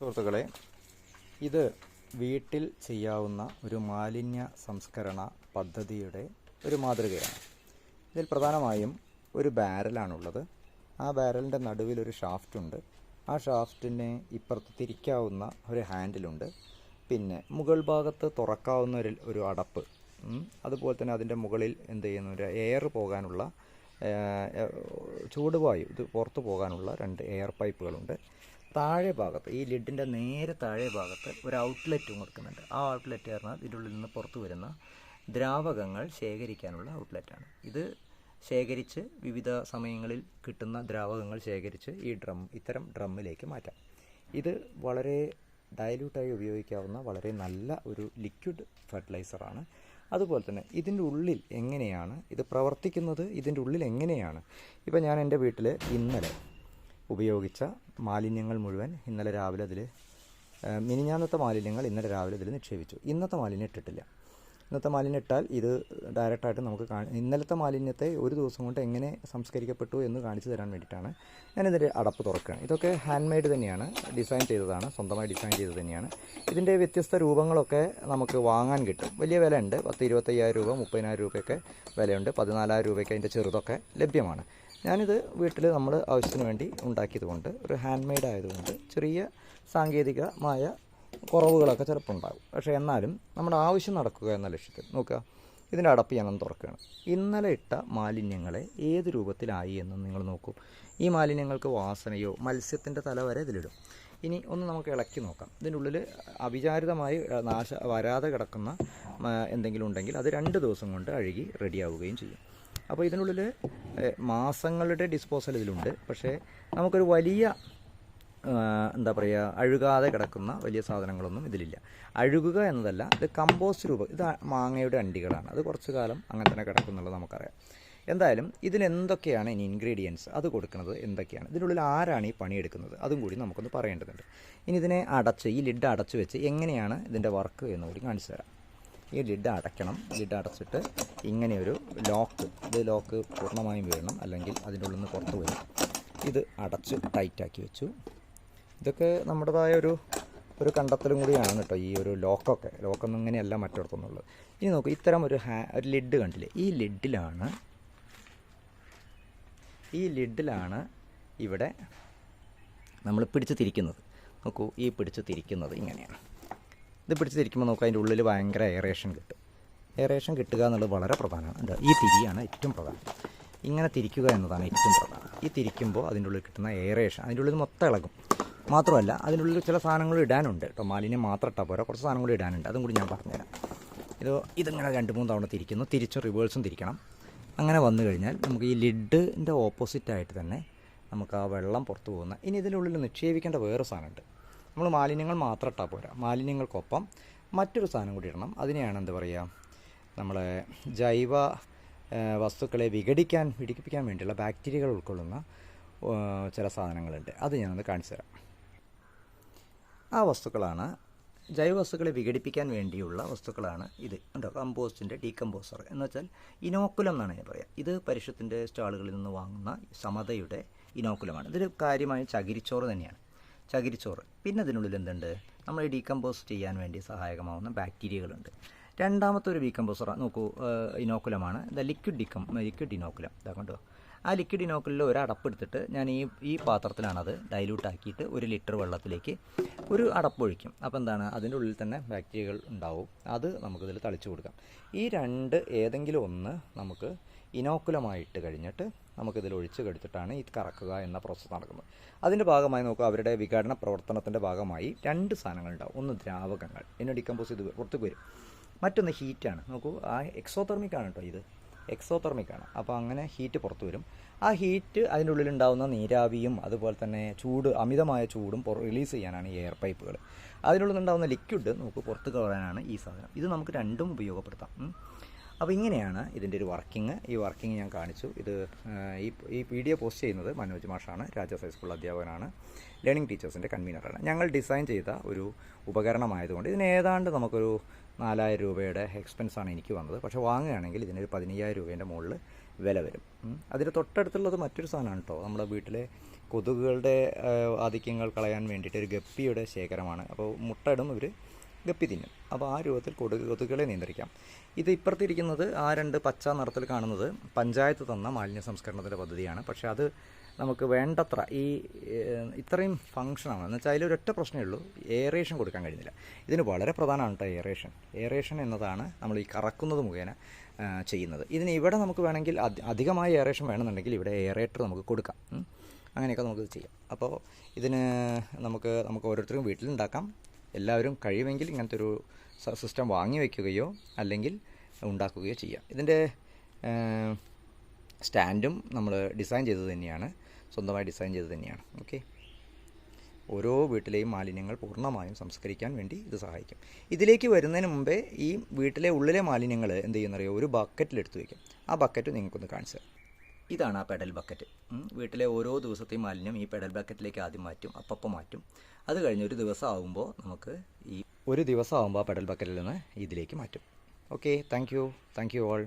സുഹൃത്തുക്കളെ ഇത് വീട്ടിൽ ചെയ്യാവുന്ന ഒരു മാലിന്യ സംസ്കരണ പദ്ധതിയുടെ ഒരു മാതൃകയാണ്. ഇതിൽ പ്രധാനമായും ഒരു ബാരലാണുള്ളത്. ആ ബാരലിന്റെ നടുവിൽ ഒരു ഷാഫ്റ്റ് ഉണ്ട്. ആ ഷാഫ്റ്റിന് ഇപ്പുറത്ത് തിരിക്കാവുന്ന ഒരു ഹാൻഡിലുണ്ട്. പിന്നെ മുകൾ ഭാഗത്ത് തുറക്കാവുന്ന ഒരു ഒരു അടപ്പ്. അതുപോലെ തന്നെ അതിന്റെ മുകളിൽ എന്ത് ചെയ്യുന്നു ഒരു എയർ പോകാനുള്ള ചൂടുവായു ഇത് പുറത്തു പോകാനുള്ള രണ്ട് എയർ പൈപ്പുകളുണ്ട്. താഴെ ഭാഗത്ത് ഈ ലിഡിന്റെ നേരെ താഴെ ഭാഗത്ത് ഒരു ഔട്ട്ലെറ്റും കൊടുക്കുന്നുണ്ട്. ആ ഔട്ട്ലെറ്റ് പറഞ്ഞാൽ ഇതിനുള്ളിൽ നിന്ന് പുറത്തു വരുന്ന ദ്രാവകങ്ങൾ ശേഖരിക്കാനുള്ള ഔട്ട്ലെറ്റാണ് ഇത് ശേഖരിച്ച് വിവിധ സമയങ്ങളിൽ കിട്ടുന്ന ദ്രാവകങ്ങൾ ശേഖരിച്ച് ഈ ഡ്രം ഇത്തരം ഡ്രമ്മിലേക്ക് മാറ്റാം. ഇത് വളരെ ഡയല്യൂട്ടായി ഉപയോഗിക്കാവുന്ന വളരെ നല്ല ഒരു ലിക്വിഡ് ഫെർട്ടിലൈസറാണ് അതുപോലെ തന്നെ ഇതിന്റെ ഉള്ളിൽ എങ്ങനെയാണ് ഇത് പ്രവർത്തിക്കുന്നത്? ഇതിന്റെ ഉള്ളിൽ എങ്ങനെയാണ്? ഇപ്പം ഞാൻ എന്റെ വീട്ടിൽ ഇന്നലെ ഉപയോഗിച്ച മാലിന്യങ്ങൾ മുഴുവൻ ഇന്നലെ രാവിലെ അതിൽ മിനിഞ്ഞാന്നത്തെ മാലിന്യങ്ങൾ ഇന്നലെ രാവിലെ ഇതിൽ നിക്ഷേപിച്ചു. ഇന്നത്തെ മാലിന്യം ഇട്ടിട്ടില്ല. ഇന്നത്തെ മാലിന്യം ഇട്ടാൽ ഇത് ഡയറക്റ്റായിട്ട് നമുക്ക് കാണി ഇന്നലത്തെ മാലിന്യത്തെ ഒരു ദിവസം കൊണ്ട് എങ്ങനെ സംസ്കരിക്കപ്പെട്ടു എന്ന് കാണിച്ചു തരാൻ വേണ്ടിയിട്ടാണ് ഞാനിതിന്റെ അടപ്പ് തുറക്കുകയാണ്. ഇതൊക്കെ ഹാൻഡ് മെയ്ഡ് തന്നെയാണ് ഡിസൈൻ ചെയ്തതാണ് സ്വന്തമായി ഡിസൈൻ ചെയ്തത് തന്നെയാണ്. ഇതിന്റെ വ്യത്യസ്ത രൂപങ്ങളൊക്കെ നമുക്ക് വാങ്ങാൻ കിട്ടും. വലിയ വിലയുണ്ട്. പത്ത് ഇരുപത്തയ്യായിരം രൂപ മുപ്പതിനായിരം രൂപയൊക്കെ വിലയുണ്ട്. പതിനാലായിരം രൂപയ്ക്ക് അതിന്റെ ചെറുതൊക്കെ ലഭ്യമാണ്. ഞാനിത് വീട്ടിൽ നമ്മൾ ആവശ്യത്തിന് വേണ്ടി ഉണ്ടാക്കിയതുകൊണ്ട് ഒരു ഹാൻഡ് മെയ്ഡ് ആയതുകൊണ്ട് ചെറിയ സാങ്കേതികമായ കുറവുകളൊക്കെ ചിലപ്പോൾ ഉണ്ടാകും പക്ഷേ എന്നാലും നമ്മുടെ ആവശ്യം നടക്കുക എന്ന ലക്ഷ്യത്തിൽ നോക്കുക. ഇതിന്റെ അടപ്പ് ഞാനൊന്ന് തുറക്കുകയാണ്. ഇന്നലെ ഇട്ട മാലിന്യങ്ങളെ ഏത് രൂപത്തിലായി എന്ന് നിങ്ങൾ നോക്കൂ. ഈ മാലിന്യങ്ങൾക്ക് വാസനയോ മത്സ്യത്തിന്റെ തല വരെ ഇതിലിടും. ഇനി ഒന്ന് നമുക്ക് ഇളക്കി നോക്കാം. ഇതിന്റെ ഉള്ളിൽ അവിചാരിതമായി നാശ വരാതെ കിടക്കുന്ന എന്തെങ്കിലും ഉണ്ടെങ്കിൽ അത് രണ്ട് ദിവസം കൊണ്ട് അഴുകി റെഡിയാവുകയും ചെയ്യും. അപ്പോൾ ഇതിനുള്ളിൽ മാസങ്ങളുടെ ഡിസ്പോസൽ ഇതിലുണ്ട്. പക്ഷേ നമുക്കൊരു വലിയ എന്താ പറയുക അഴുകാതെ കിടക്കുന്ന വലിയ സാധനങ്ങളൊന്നും ഇതിലില്ല. അഴുകുക എന്നതല്ല ഇത് കമ്പോസ്റ്റ് രൂപം. ഇത് മാങ്ങയുടെ അണ്ടികളാണ്. അത് കുറച്ച് കാലം അങ്ങനെ തന്നെ കിടക്കുന്നുള്ളത് നമുക്കറിയാം. എന്തായാലും ഇതിനെന്തൊക്കെയാണ് ഇനി ഇൻഗ്രീഡിയൻസ് അത് കൊടുക്കുന്നത് എന്തൊക്കെയാണ്? ഇതിനുള്ളിൽ ആരാണ് ഈ പണിയെടുക്കുന്നത്? അതും കൂടി നമുക്കൊന്ന് പറയേണ്ടതുണ്ട്. ഇനി ഇതിനെ അടച്ച് ഈ ലിഡ് അടച്ച് വെച്ച് എങ്ങനെയാണ് ഇതിന്റെ വർക്ക് എന്ന് കൂടി കാണിച്ചു തരാം. ഈ ലിഡ് അടയ്ക്കണം. ലിഡ് അടച്ചിട്ട് ഇങ്ങനെയൊരു ലോക്ക് ഇത് ലോക്ക് പൂർണമായും വീഴണം. അല്ലെങ്കിൽ അതിന്റെ ഉള്ളിൽ നിന്ന് പുറത്ത് വരും ഇത് അടച്ച് ടൈറ്റാക്കി വെച്ചു. ഇതൊക്കെ നമ്മുടേതായ ഒരു ഒരു കണ്ടെത്തലും കൂടിയാണ് കേട്ടോ ഈ ഒരു ലോക്കൊക്കെ. ലോക്കൊന്നും ഇങ്ങനെയല്ല മറ്റിടത്തുനിന്നുള്ളത് ഇനി നോക്കൂ ഇത്തരം ഒരു ഹാ ഒരു ലിഡ് കണ്ടില്ലേ? ഈ ലിഡിലാണ് ഈ ലിഡിലാണ് ഇവിടെ നമ്മൾ പിടിച്ച് തിരിക്കുന്നത്. നോക്കൂ ഈ പിടിച്ച് തിരിക്കുന്നത് ഇങ്ങനെയാണ്. ഇത് പിടിച്ച് തിരിക്കുമ്പോൾ നോക്കുക അതിന്റെ ഉള്ളിൽ ഭയങ്കര എയറേഷൻ കിട്ടും. എയറേഷൻ കിട്ടുക എന്നുള്ളത് വളരെ പ്രധാനമാണ് ഈ തിരിയാണ് ഏറ്റവും പ്രധാനം. ഇങ്ങനെ തിരിക്കുക എന്നതാണ് ഏറ്റവും പ്രധാനം. ഈ തിരിക്കുമ്പോൾ അതിന്റെ ഉള്ളിൽ കിട്ടുന്ന എയറേഷൻ അതിന്റെ ഉള്ളിൽ മൊത്തം ഇളകും. മാത്രമല്ല അതിന്റെ ഉള്ളിൽ ചില സാധനങ്ങൾ ഇടാനുണ്ട്. കേട്ടോ മാലിന്യം മാത്രം ഇട്ടാൽ പോരാ കുറച്ച് സാധനങ്ങൾ ഇടാനുണ്ട്. അതും കൂടി ഞാൻ പറഞ്ഞുതരാം. ഇത് ഇതിങ്ങനെ രണ്ട് മൂന്ന് തവണ തിരിക്കുന്നു. തിരിച്ചും റിവേഴ്സും തിരിക്കണം. അങ്ങനെ വന്നു കഴിഞ്ഞാൽ നമുക്ക് ഈ ലിഡിന്റെ ഓപ്പോസിറ്റായിട്ട് തന്നെ നമുക്ക് ആ വെള്ളം പുറത്തു പോകുന്ന ഇനി ഇതിന്റെ ഉള്ളിൽ നിക്ഷേപിക്കേണ്ട വേറെ സാധനമുണ്ട്. നമ്മൾ മാലിന്യങ്ങൾ മാത്രം ഇട്ടാൽ പോരാ. മാലിന്യങ്ങൾക്കൊപ്പം മറ്റൊരു സാധനം കൂടി ഇടണം. അതിനെയാണ് എന്താ പറയുക നമ്മളെ ജൈവ വസ്തുക്കളെ വിഘടിക്കാൻ വിഘടിപ്പിക്കാൻ വേണ്ടിയുള്ള ബാക്ടീരിയകൾ ഉൾക്കൊള്ളുന്ന ചില സാധനങ്ങളുണ്ട്. അത് ഞാനൊന്ന് കാണിച്ചു തരാം. ആ വസ്തുക്കളാണ് ജൈവ വസ്തുക്കളെ വിഘടിപ്പിക്കാൻ വേണ്ടിയുള്ള വസ്തുക്കളാണ് ഇത്. ഉണ്ടോ കമ്പോസ്റ്റിന്റെ ഡീകമ്പോസർ. എന്ന് വെച്ചാൽ ഇനോക്കുലം എന്നാണ് ഞാൻ പറയുക ഇത് പരിഷത്തിന്റെ സ്റ്റാളുകളിൽ നിന്ന് വാങ്ങുന്ന സമതയുടെ ഇനോക്കുലമാണ്. ഇതൊരു കാര്യമായ ചകിരിച്ചോറ് തന്നെയാണ്. ചകിരിച്ചോറ്. പിന്നെ അതിനുള്ളിൽ എന്തുണ്ട്? നമ്മൾ ഡീകമ്പോസ് ചെയ്യാൻ വേണ്ടി സഹായകമാവുന്ന ബാക്ടീരിയകളുണ്ട്. രണ്ടാമത്തെ ഒരു ഡീകമ്പോസർ നോക്കൂ ഇനോക്കുലമാണ്. The liquid ഡിക്കം liquid inoculum. ഇതാ കണ്ടോ? ആ ലിക്വിഡ് ഇനോക്കുലിൽ ഒരു അടപ്പെടുത്തിട്ട് ഞാൻ ഈ ഈ പാത്രത്തിലാണത് ഡൈല്യൂട്ട് ആക്കിയിട്ട് ഒരു ലിറ്റർ വെള്ളത്തിലേക്ക് ഒരു അടപ്പൊഴിക്കും. അപ്പോൾ എന്താണ്? അതിന്റെ ഉള്ളിൽ തന്നെ ബാക്ടീരിയകൾ ഉണ്ടാവും. അത് നമുക്കിതിൽ തളിച്ചു കൊടുക്കാം. ഈ രണ്ട് ഏതെങ്കിലും ഒന്ന് നമുക്ക് ഇനോക്കുലമായിട്ട് കഴിഞ്ഞിട്ട് നമുക്കിതിൽ ഒഴിച്ച് കെടുത്തിട്ടാണ് ഇത് കറക്കുക എന്ന പ്രോസസ്സ് നടക്കുന്നത്. അതിന്റെ ഭാഗമായി നോക്കുക. അവരുടെ വിഘടന പ്രവർത്തനത്തിന്റെ ഭാഗമായി രണ്ട് സാധനങ്ങളുണ്ടാവും ഒന്ന് ദ്രാവകങ്ങൾ. എന്നെ ഡിക്കമ്പോസ് ചെയ്ത് പുറത്തേക്ക് വരും. മറ്റൊന്ന് ഹീറ്റാണ് നോക്കൂ ആ എക്സോതെർമിക് ആണ് കേട്ടോ ഇത്. എക്സോതെർമിക് ആണ് അപ്പോൾ അങ്ങനെ ഹീറ്റ് പുറത്തു വരും. ആ ഹീറ്റ് അതിന്റെ ഉള്ളിലുണ്ടാവുന്ന നീരാവിയും അതുപോലെ തന്നെ ചൂട് അമിതമായ ചൂടും റിലീസ് ചെയ്യാനാണ് ഈ എയർ പൈപ്പുകൾ അതിനുള്ളിൽ ഉണ്ടാകുന്ന ലിക്വിഡ് നമുക്ക് പുറത്ത് കളയാനാണ് ഈ സാധനം. ഇത് നമുക്ക് രണ്ടും ഉപയോഗപ്പെടുത്താം. അപ്പോൾ ഇങ്ങനെയാണ് ഇതിന്റെ ഒരു വർക്കിംഗ്. ഈ വർക്കിംഗ് ഞാൻ കാണിച്ചു. ഇത് ഈ ഈ വീഡിയോ പോസ്റ്റ് ചെയ്യുന്നത് മനോജ് മാഷാണ്. രാജാസ് ഹൈസ്കൂൾ അധ്യാപകനാണ്. ലേണിംഗ് ടീച്ചേഴ്സിന്റെ കൺവീനറാണ് ഞങ്ങൾ ഡിസൈൻ ചെയ്ത ഒരു ഉപകരണമായതുകൊണ്ട് ഇതിന് ഏതാണ്ട് നമുക്കൊരു നാലായിരം രൂപയുടെ എക്സ്പെൻസാണ് എനിക്ക് വന്നത്. പക്ഷേ വാങ്ങുകയാണെങ്കിൽ ഇതിനൊരു പതിനയ്യായിരം രൂപേന്റെ മുകളിൽ വില വരും. അതിന് തൊട്ടടുത്തുള്ളത് മറ്റൊരു സാധനമാണ് കേട്ടോ നമ്മുടെ വീട്ടിലെ കൊതുകുകളുടെ ആധിക്യങ്ങൾ കളയാൻ വേണ്ടിയിട്ട് ഒരു ഗപ്പിയുടെ ശേഖരമാണ്. അപ്പോൾ മുട്ടയിടും ഇവർ ഗപ്പി തിന്നും അപ്പോൾ ആ രൂപത്തിൽ കൊതുക് കൊതുകുകളെ നിയന്ത്രിക്കാം. ഇത് ഇപ്പുറത്തിരിക്കുന്നത് ആ രണ്ട് പച്ച നിറത്തിൽ കാണുന്നത് പഞ്ചായത്ത് തന്ന മാലിന്യ സംസ്കരണത്തിന്റെ പദ്ധതിയാണ്. പക്ഷേ അത് നമുക്ക് വേണ്ടത്ര ഈ ഇത്രയും ഫങ്ഷനാണ് എന്ന് വെച്ചാൽ അതിലൊരൊറ്റ പ്രശ്നമേ ഉള്ളൂ. എയറേഷൻ കൊടുക്കാൻ കഴിയുന്നില്ല. ഇതിന് വളരെ പ്രധാനമാണ് കേട്ടോ എയറേഷൻ എയറേഷൻ എന്നതാണ് നമ്മൾ ഈ കറക്കുന്നത് മുഖേന ചെയ്യുന്നത്. ഇതിന് ഇവിടെ നമുക്ക് വേണമെങ്കിൽ അധി- അധികമായ എയറേഷൻ വേണമെന്നുണ്ടെങ്കിൽ ഇവിടെ എയറേറ്റർ നമുക്ക് കൊടുക്കാം. അങ്ങനെയൊക്കെ നമുക്ക് ചെയ്യാം. അപ്പോൾ ഇതിന് നമുക്ക് നമുക്ക് ഓരോരുത്തരും വീട്ടിലുണ്ടാക്കാം എല്ലാവരും കഴിയുമെങ്കിൽ ഇങ്ങനത്തെ ഒരു സിസ്റ്റം വാങ്ങി വയ്ക്കുകയോ അല്ലെങ്കിൽ ഉണ്ടാക്കുകയോ ചെയ്യാം. ഇതിന്റെ സ്റ്റാൻഡും നമ്മൾ ഡിസൈൻ ചെയ്തത് തന്നെയാണ്. സ്വന്തമായി ഡിസൈൻ ചെയ്തത് തന്നെയാണ്. ഓക്കെ? ഓരോ വീട്ടിലെയും മാലിന്യങ്ങൾ പൂർണമായും സംസ്കരിക്കാൻ വേണ്ടി ഇത് സഹായിക്കും. ഇതിലേക്ക് വരുന്നതിന് മുമ്പേ ഈ വീട്ടിലെ ഉള്ളിലെ മാലിന്യങ്ങൾ എന്ത് ചെയ്യുന്നറിയോ? ഒരു ബക്കറ്റിൽ എടുത്തു വയ്ക്കും ആ ബക്കറ്റ് നിങ്ങൾക്കൊന്ന് കാണിച്ചു തരാം. ഇതാണ് ആ പെഡൽ ബക്കറ്റ്. വീട്ടിലെ ഓരോ ദിവസത്തെയും മാലിന്യം ഈ പെഡൽ ബക്കറ്റിലേക്ക് ആദ്യം മാറ്റും അപ്പപ്പം മാറ്റും. അത് കഴിഞ്ഞ് ഒരു ദിവസം ആകുമ്പോൾ നമുക്ക് ഈ ഒരു ദിവസം ആകുമ്പോൾ ആ പെടൽ ബക്കറ്റിൽ നിന്ന് ഇതിലേക്ക് മാറ്റും. Okay thank you thank you all